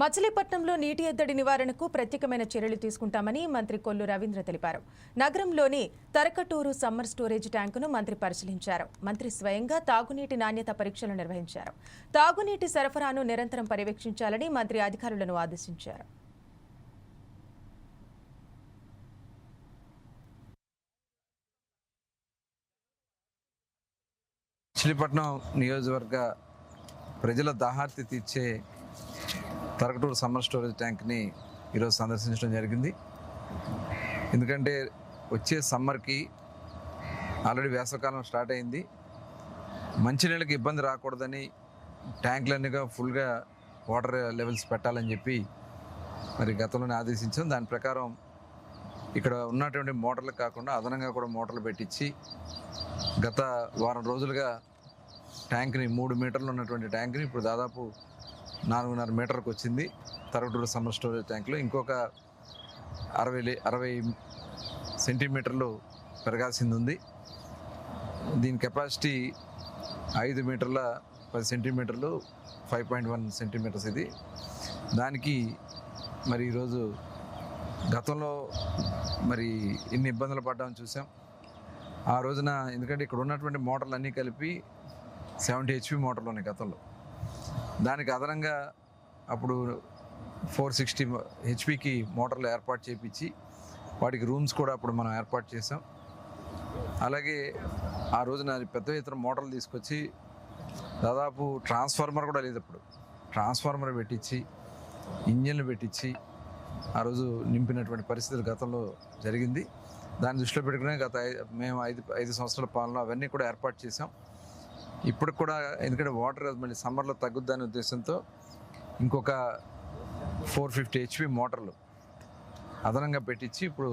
మచిలీపట్నంలో నీటి ఎద్దడి నివారణకు ప్రత్యేకమైన చర్యలు తీసుకుంటామని మంత్రి కొల్లు రవీంద్ర తెలిపారు. నగరంలోని తరకటూరు సమ్మర్ స్టోరేజ్ ట్యాంకును మంత్రి పరిశీలించారు. మంత్రి స్వయంగా తాగునీటి నాణ్యత పరీక్షలు నిర్వహించారు. తాగునీటి సరఫరాను నిరంతరం పర్యవేక్షించాలని మంత్రి అధికారులను ఆదేశించారు. మచిలీపట్నం నియోజకవర్గ ప్రజల దాహార్తి తీర్చే తరకటూరు సమ్మర్ స్టోరేజ్ ట్యాంక్ని ఈరోజు సందర్శించడం జరిగింది. ఎందుకంటే వచ్చే సమ్మర్కి ఆల్రెడీ వేసవకాలం స్టార్ట్ అయింది. మంచినీళ్ళకి ఇబ్బంది రాకూడదని ట్యాంకులన్నీగా ఫుల్గా వాటర్ లెవెల్స్ పెట్టాలని చెప్పి మరి గతంలోనే ఆదేశించాం. దాని ప్రకారం ఇక్కడ ఉన్నటువంటి మోటార్లు కాకుండా అదనంగా కూడా మోటార్లు పెట్టించి గత వారం రోజులుగా ట్యాంక్ని మూడు మీటర్లు ఉన్నటువంటి ట్యాంక్ని ఇప్పుడు దాదాపు నాలుగున్నర మీటర్కి వచ్చింది. తరగటూరు సమ్మర్ స్టోరేజ్ ట్యాంక్లో ఇంకొక అరవై అరవై సెంటీమీటర్లు పెరగాల్సింది ఉంది దీని కెపాసిటీ ఐదు మీటర్ల పది సెంటీమీటర్లు ఫైవ్ పాయింట్ వన్ సెంటీమీటర్స్ ఇది. దానికి మరి ఈరోజు గతంలో మరి ఎన్ని ఇబ్బందులు పడ్డామని చూసాం. ఆ రోజున ఎందుకంటే ఇక్కడ ఉన్నటువంటి మోటార్లు అన్నీ కలిపి సెవెంటీ హెచ్పి మోటార్లు ఉన్నాయి గతంలో. దానికి అదనంగా అప్పుడు ఫోర్ సిక్స్టీ హెచ్పికి మోటార్లు ఏర్పాటు చేయించి వాటికి రూమ్స్ కూడా అప్పుడు మనం ఏర్పాటు చేసాం అలాగే ఆ రోజున పెద్ద ఎత్తున మోటార్లు తీసుకొచ్చి దాదాపు ట్రాన్స్ఫార్మర్ కూడా లేదు అప్పుడు. ట్రాన్స్ఫార్మర్ పెట్టించి ఇంజన్లు పెట్టించి ఆ రోజు నింపినటువంటి పరిస్థితులు గతంలో జరిగింది. దాన్ని దృష్టిలో పెట్టుకునే గత మేము ఐదు ఐదు సంవత్సరాల పాలన అవన్నీ కూడా ఏర్పాటు చేసాం ఇప్పుడు కూడా ఎందుకంటే వాటర్ మళ్ళీ సమ్మర్లో తగ్గుద్దనే ఉద్దేశంతో ఇంకొక ఫోర్ ఫిఫ్టీ హెచ్పి మోటార్లు అదనంగా పెట్టించి ఇప్పుడు